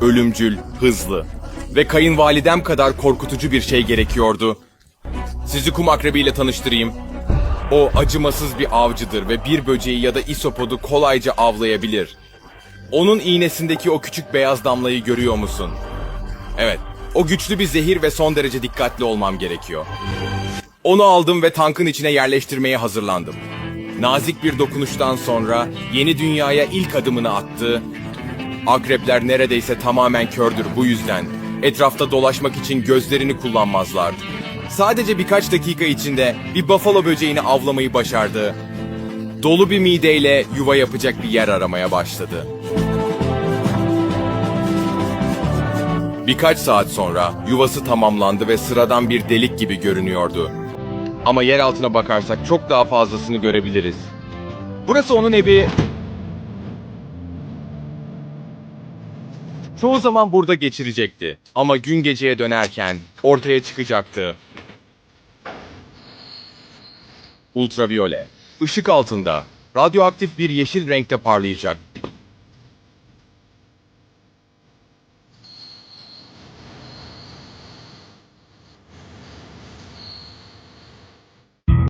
ölümcül, hızlı ve kayınvalidem kadar korkutucu bir şey gerekiyordu. Sizi kum akrebiyle tanıştırayım. O acımasız bir avcıdır ve bir böceği ya da isopodu kolayca avlayabilir. Onun iğnesindeki o küçük beyaz damlayı görüyor musun? Evet, o güçlü bir zehir ve son derece dikkatli olmam gerekiyor. Onu aldım ve tankın içine yerleştirmeye hazırlandım. Nazik bir dokunuştan sonra yeni dünyaya ilk adımını attı. Akrepler neredeyse tamamen kördür bu yüzden. Etrafta dolaşmak için gözlerini kullanmazlar. Sadece birkaç dakika içinde bir buffalo böceğini avlamayı başardı. Dolu bir mideyle yuva yapacak bir yer aramaya başladı. Birkaç saat sonra yuvası tamamlandı ve sıradan bir delik gibi görünüyordu. Ama yer altına bakarsak çok daha fazlasını görebiliriz. Burası onun evi. Çoğu zaman burada geçirecekti. Ama gün geceye dönerken ortaya çıkacaktı. Ultraviyole. Işık altında radyoaktif bir yeşil renkte parlayacak